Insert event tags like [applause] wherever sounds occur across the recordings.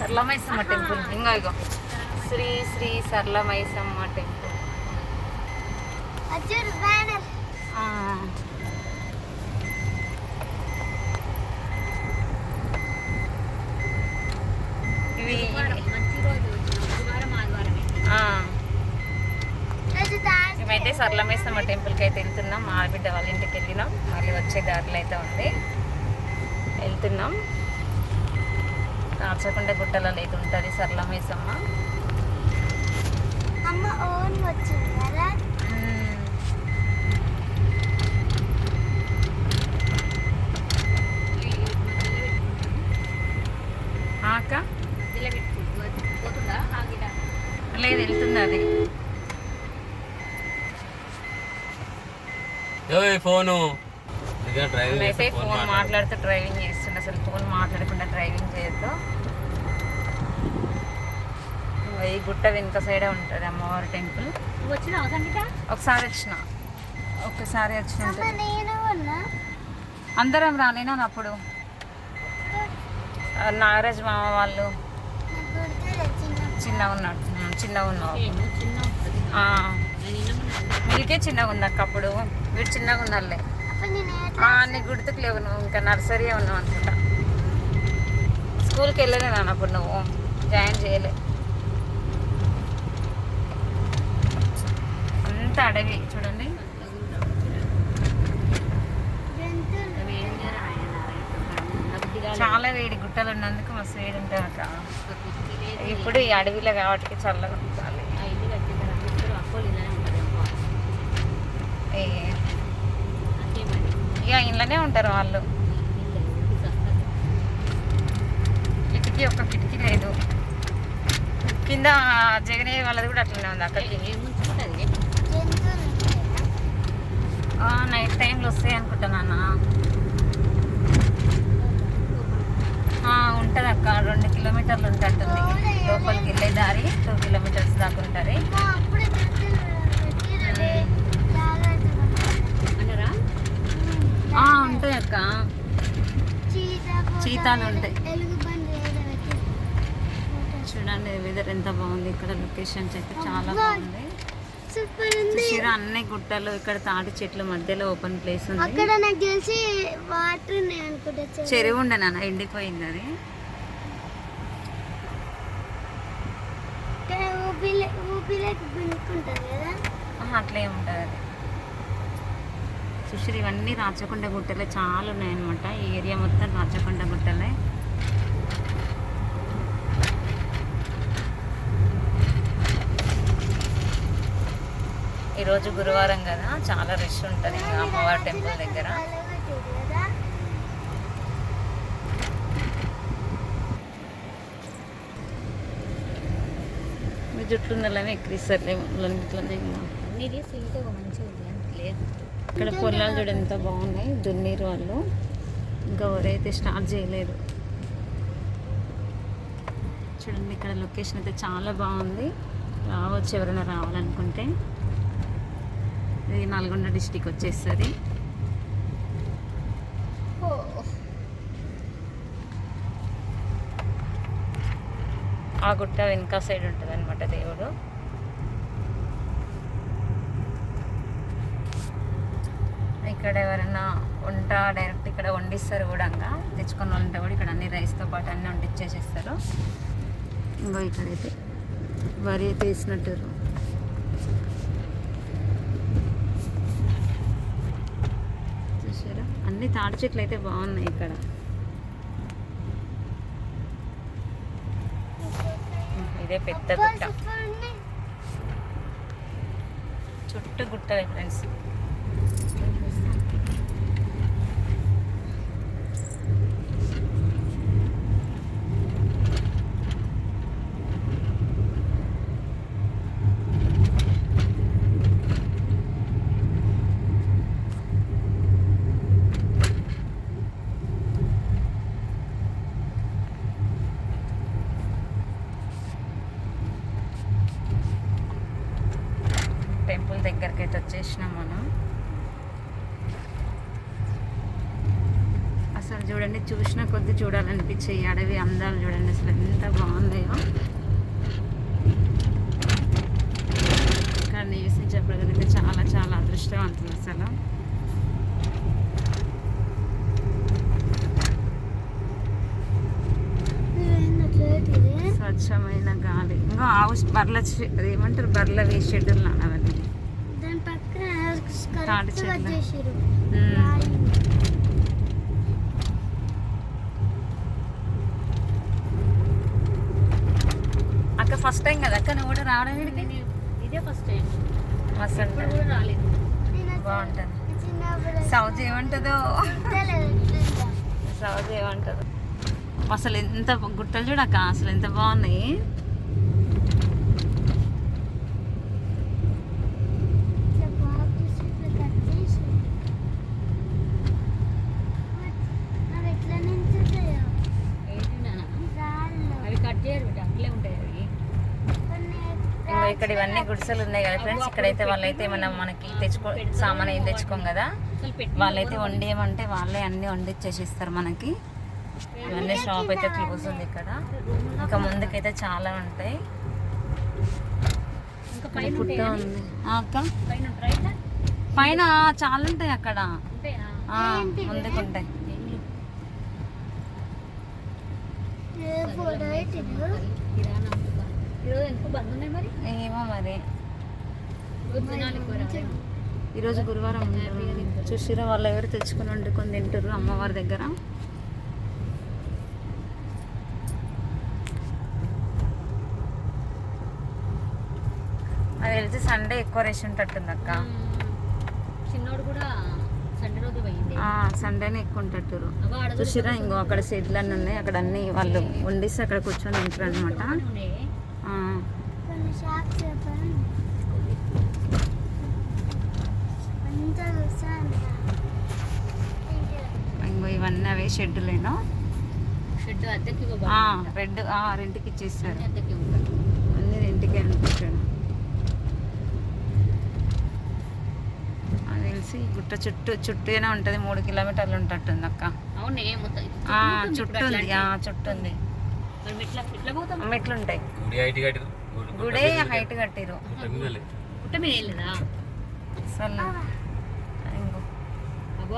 Sarala Maisamma temple. ఇంకో ఇగో. Shri Shri Saralamaisamma temple. ఇవి మేమైతే సరళమేసమ్మ టెంపుల్కి అయితే వెళ్తున్నాం. మా ఆడబిడ్డ వాళ్ళ ఇంటికి వెళ్ళినాం మళ్ళీ వచ్చే దారిలో అయితే ఉంది. వెళ్తున్నాం. రాచకొండ గుట్టలలో అయితే ఉంటుంది సరళమేసమ్మ అమ్మ ఓన్ వచ్చింది కదా? లేదు వెళ్తుంది అది. ఏ ఫోను. ఫోన్ మాట్లాడుతూ డ్రైవింగ్ చేస్తుండే. అసలు ఫోన్ మాట్లాడకుండా డ్రైవింగ్ చేయొద్దు. ఈ గుట్ట వెనుక సైడే ఉంటుంది అమ్మవారి టెంపుల్. ఒకసారి వచ్చిన. ఒక్కసారి అమ్మ వచ్చిన నేను ఉన్నా. అందరం రాలేనా అప్పుడు. నాగరాజ్ మామ వాళ్ళు నాకు గుర్తులే చిన్న చిన్న ఉన్నాడు చిన్నగా ఉన్నావు మీకే చిన్నగా ఉంది అక్క అప్పుడు. వీడు చిన్నగా ఉన్నారులే. అప్పుడు నేను ఎట్లా ఆ, నీకు గుర్తుకు లేవు నువ్వు ఇంకా నర్సరీ ఉన్నావు అనుకుంటా. స్కూల్కి వెళ్ళలే నాన్న అప్పుడు నువ్వు? జాయిన్ చేయలే. అంత అడవి చూడండి. చాలా వేడి గుట్టలు ఉన్నందుకు మస్తు వేడి ఉంటుంది అక్క ఇప్పుడు ఈ అడవిలో కాబట్టి చల్లగా ఉండాలి. ఇక ఇంట్లోనే ఉంటారు వాళ్ళు. కిటికీ ఒక్క కిటికీ లేదు. కింద జగనే వాళ్ళది కూడా అట్లనే ఉంది అక్కడికి ఏం ముంచుకుంటుంది జంతువులు ఉంటాయా? నైట్ టైంలో వస్తాయి అనుకుంటా నాన్న. ఆ, ఉంటది అక్క రెండు కిలోమీటర్లు ఉంటుంటుంది లోపలికి వెళ్ళే దారి టూ కిలోమీటర్స్ దాకా ఉంటుంది. ఉంటాయి అక్క చీత చీతాలు ఉంటాయి. చూడండి వెదర్ ఎంత బాగుంది. ఇక్కడ లొకేషన్స్ అయితే చాలా బాగుంది. సూపర్ ఉంది చూసిరా అన్ని గుట్టలు ఇక్కడ తాటి చెట్ల మధ్యలో ఓపెన్ ప్లేస్ ఉంది. అక్కడ నాకు తెలిసి వాటర్ ఉన్నాయి అనుకుంటా చెరువు. చెరువు ఉండే నాన్న ఎండిపోయింది అది. అట్లే ఉంటుంది అది. సుశ్రీ ఇవన్నీ రాచకొండ గుట్టలే చాలా ఉన్నాయన్నమాట. ఈ ఏరియా మొత్తం రాచకొండ గుట్టలే. ఈరోజు గురువారం కదా చాలా రష్ ఉంటుంది ఇంకా అమ్మవారి టెంపుల్ దగ్గర. మీ మంచిగా ఉంది అంటే లేదు ఇక్కడ పొలాలు చూడ ఎంత బాగున్నాయి దున్నీరు వాళ్ళు. ఇంకా ఎవరైతే స్టార్ట్ చేయలేదు చూడండి ఇక్కడ లొకేషన్ అయితే చాలా బాగుంది. రావచ్చు ఎవరైనా రావాలనుకుంటే. ఇది నల్గొండ డిస్టిక్ వచ్చేస్తుంది. ఆ గుట్ట వెనక సైడ్ ఉంటుంది అనమాట దేవుడు. ఇక్కడ ఎవరైనా వంట డైరెక్ట్ ఇక్కడ వండిస్తారు కూడా ఇంకా తెచ్చుకున్న వాళ్ళంటే కూడా ఇక్కడ అన్ని రైస్తో పాటు అన్నీ వండిచ్చేసేస్తారు. ఇంకో ఇక్కడైతే వరి అయితే వేసినట్టు. చూసారా? అన్ని తాడి చెట్లు అయితే బాగున్నాయి ఇక్కడ. ఇదే పెద్ద గుట్ట. చుట్టూ గుట్టలే ఫ్రెండ్స్. టెంపుల్ దగ్గరికి అయితే వచ్చేసినాం మనం. అసలు చూడండి చూసిన కొద్ది చూడాలనిపించే ఈ అడవి అందాలు చూడండి అసలు ఎంత బాగుందో. ఇక్కడ నివసించే ప్రజలైతే చాలా చాలా అదృష్టవంతులు అసలు. స్వచ్ఛమైన గాలి. ఇంకా ఆవు బర్ల ఏమంటారు బర్ల వే షెడ్యూల్ అవన్నీ తాటి చెట్లు. అక్క ఫస్ట్ టైం కదా అక్క? నువ్వు కూడా రావడం ఇదే ఫస్ట్ టైం. మస్తు రాలేదు. బాగుంటుంది. సౌజ్ ఏమంటుందో. సౌజ్ ఏమంటుందో? అసలు ఎంత గుట్టలు చూడక్క అసలు ఎంత బాగున్నాయి ఇట్లా బాక్స్ ఇట్లా కట్ చేసి అవి ఎట్లా నించుతాయో ఏంటి నాన్న రాళ్ళు అవి కట్ చేయరు బిడ్డ అట్లే ఉంటాయి అవి కొన్ని ఇంకా ఇక్కడ ఇవన్నీ గుడిసెలు ఉన్నాయి కదా ఫ్రెండ్స్. ఇక్కడైతే వాళ్ళైతే మనం మనకి తెచ్చుకో సామాన్ ఏం తెచ్చుకోం కదా. వాళ్ళైతే వండేయమంటే వాళ్ళే అన్ని వండిచ్చేసి ఇస్తారు మనకి. ఇవన్నీ షాప్ అయితే క్లోజ్ ఉంది ఇక్కడ. ఇంకా ముందుకైతే చాలా ఉంటాయి. పుట్ట? ఉంది. ఆ, అక్క? పైన చాలా ఉంటాయి అక్కడ. ఉంటాయా? ఆ, ముందుకుంటాయి. కిరాణా. ఈరోజు ఎందుకు బంద్ ఉన్నాయి మరి? ఏమో మరి. ఈరోజు గురువారం. చూసిరా వాళ్ళు ఎవరు తెచ్చుకుని వండుకొని తింటారు అమ్మవారి దగ్గర. అది తెలిసి సండే ఎక్కువ రష్ ఉంటట్టుంది అక్క. చిన్నోడు కూడా సండే రోజు పోయింది. సండేనే ఎక్కువ ఉంటట్టురు చూసిరా ఇంకో అక్కడ షెడ్లు అన్నీ ఉన్నాయి. అక్కడ అన్ని వాళ్ళు వండిస్తే అక్కడ కూర్చొని తింటారు అనమాట. కొన్ని షాప్స్ ఇంకో ఇవన్నీ అవే షెడ్డులేను? షెడ్ అద్దెకి. రెడ్ రెంట్కి ఇచ్చేస్తారు అన్ని అద్దెకి ఇవ్వబడుతుంది. అన్ని రెంట్కి అనిపించాడు అది తెలిసి గుట్ట చుట్టూ చుట్టూనే ఉంటుంది మూడు కిలోమీటర్లు ఉంటట్టుంది అక్క. అవునే చుట్టూ ఉంది చుట్టూ ఉంది. మెట్లు ఉంటాయి గుడి హైట్ కట్టిరు? గుడి- హైట్ కట్టిరు. పుట్ట మీద వెళ్ళదా? అసలు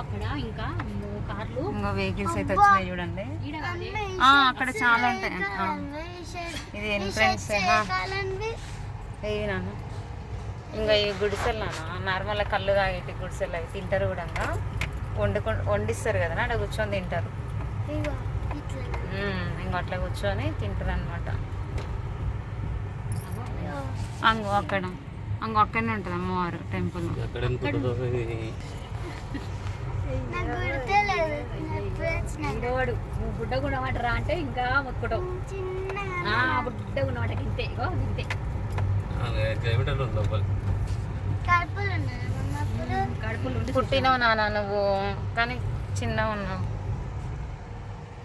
అక్కడ ఇంకా మూడు కార్లు. ఇంకో వెహికల్స్ అయితే వచ్చినాయి చూడండి. అక్కడ చాలా ఉంటాయి. ఇది ఎంట్రన్స్ నాన్న? ఇంకా ఈ గుడిసెలు నాన్న నార్మల్ కళ్ళు తాగేటి గుడిసెలు అవి తింటారు కూడా వండుకు వండిస్తారు కదా అక్కడ కూర్చొని తింటారు. ఇంకో అట్లా కూర్చొని తింటారు అనమాట అగో, అక్కడ. అంగో అక్కడనే ఉంటుంది అమ్మవారు టెంపుల్. బుడ్డ గుణమాట రా అంటే ఇంకా ఆ బుడ్డ గుణమాట ఇంతే ఇగో ఇంతే పుట్టినావు నాన్న నువ్వు కానీ చిన్నగా ఉన్నావు.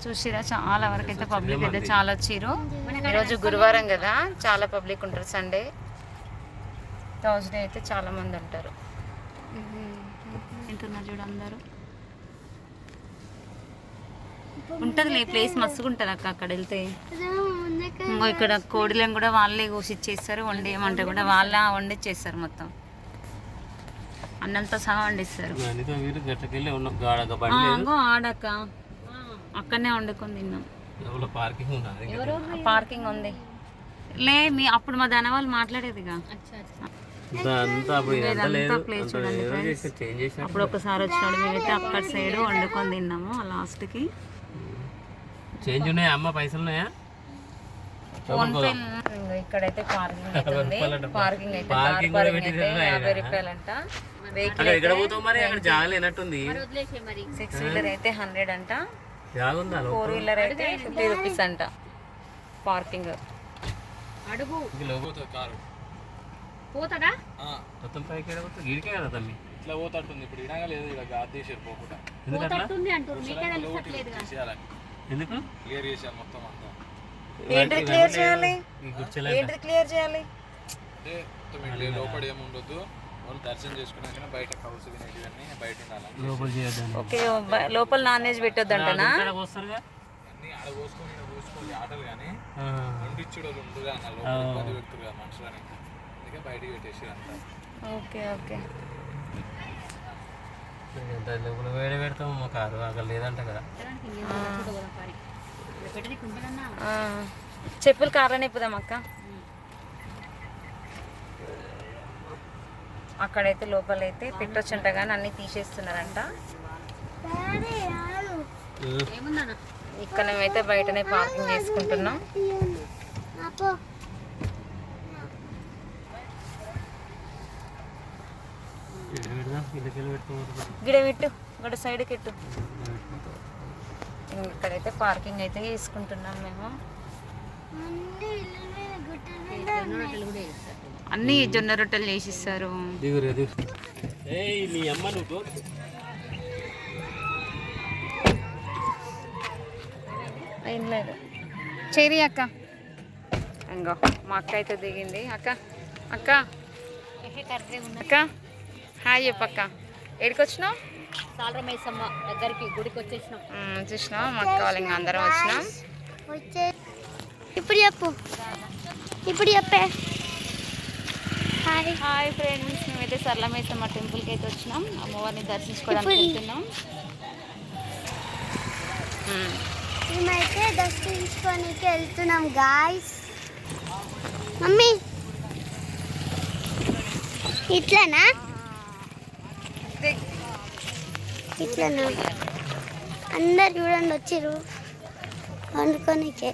చూసిరా చాలా వరకు అయితే పబ్లిక్ అయితే చాలా వచ్చిర్రు. ఈరోజు గురువారం కదా చాలా పబ్లిక్ ఉంటారు సండే థర్స్డే అయితే చాలా మంది ఉంటారు వింటున్నారు చూడు అందరూ? ఉంటదిలే ప్లేస్ మస్తుగా ఉంటుంది అక్క అక్కడ వెళ్తే. ఇంకో ఇక్కడ కోడిలను కూడా వాళ్ళే కోసిచ్చేస్తారు వండేయమంటే కూడా వాళ్ళే వండిచ్చేస్తారు మొత్తం. అన్నంతో సహా వండిస్తారు. ఇంకో ఆడక్క అక్కడనే వండుకొని తిన్నాం. పార్కింగ్ ఉంది? లే మీ అప్పుడు మా దాని వాళ్ళు మాట్లాడేదిగా అప్పుడు ఒకసారి వచ్చినాడు మేమైతే అక్కడ సైడ్ వండుకొని తిన్నాము ఆ లాస్ట్కి చేంజ్ ఉన్నాయా? అమ్మ పైసలు ఉన్నాయా? ఇక్కడైతే పార్కింగ్ [laughs] అయితే ఉంది. పార్కింగ్ అయితే కార్ Parking కూడా పార్కింగ్ అయితే పెట్టిర్రు యాభై రూపాయలంట. వెహికల్ అక్కడ ఎక్కడ పోతావు మరి? అక్కడ జాగా లేనట్టుంది మరి వదిలేసే మరి. సిక్స్ వీలర్ అయితే హండ్రెడ్ అంట? ఫోర్ వీలర్ అయితే ఫిఫ్టీ రూపీస్ అంట. పార్కింగ్ అడుగు ఇంక లోపల పోతుంది కారు పోతాడా? మొత్తం పైకి ఈడికే కదా తమ్మి ఇట్లా పోతాంటుంది ఇప్పుడు ఇనాగా లేదు ఇక్కడ గాదేశారు పోకుండా. పోతట్టుంది అంటారు మీకే తెలుసట్లేదుగా చేయాలని ఎందుకు? క్లియర్ చేశారు మొత్తం అంతా. ఏంటిది క్లియర్ చేయాలి? ఏంటిది క్లియర్ చేయాలి? అంటే లోపల ఏముండొద్దు దర్శనం చేసుకున్నాక బయట వినేటివన్నీ బయట ఉండాలి. లోపల ఓకే లోపల నాన్ వెజ్ ఇక్కడ వస్తారుగా అన్ని ఆడ పోసుకొని ఆటలు కానీ. వండిచ్చుడు లోపల పది వ్యక్తులు అందుకే బయటికి పెట్టేసి అంతా. Okay okay. లోపల వేడి పెడతాము మా కారు అక్కడ లేదంట కదా. చెప్పులు కార్లోనే ఇప్పుదాం అక్క. అక్కడైతే లోపలైతే పెట్టొచ్చంట కానీ అన్ని తీసేస్తున్నారంట. ఇక్కడ మేమైతే బయటనే పార్కింగ్ చేసుకుంటున్నాం. గిడ పెట్టు గడ సైడ్కి ఎట్టు ఇక్కడైతే పార్కింగ్ అయితే చేసుకుంటున్నాం మేము. అన్ని జొన్న రొట్టెలు చేసిస్తారు ఏం లేదు. చేరి అక్క. ఇంకో మా అక్క అయితే దిగింది. అక్క అక్క. కర్రీ ఉన్న అక్క. హాయ్ చెప్పక్క. ఎక్కడికి వచ్చినావు సాలరమేసమ్మ దగ్గరికి గుడికి వచ్చేసినాం. చూసినాం మా అక్క వాళ్ళు ఇంకా అందరం వచ్చినాం. వచ్చే ఇప్పుడు చెప్పు. ఇప్పుడు చెప్పే. హాయ్. హాయ్ ఫ్రెండ్స్ మేమైతే సరళమేసమ్మ టెంపుల్కి అయితే వచ్చినాం. అమ్మవారిని దర్శించుకోవడానికి వెళ్తున్నాం. మ్మ్. మేమైతే దర్శించుకోనికి వెళ్తున్నాం గాయస్ మమ్మీ. ఇట్లానా? ఇట్లా అందరు చూడండి వచ్చిర్రు. వండుకోనికే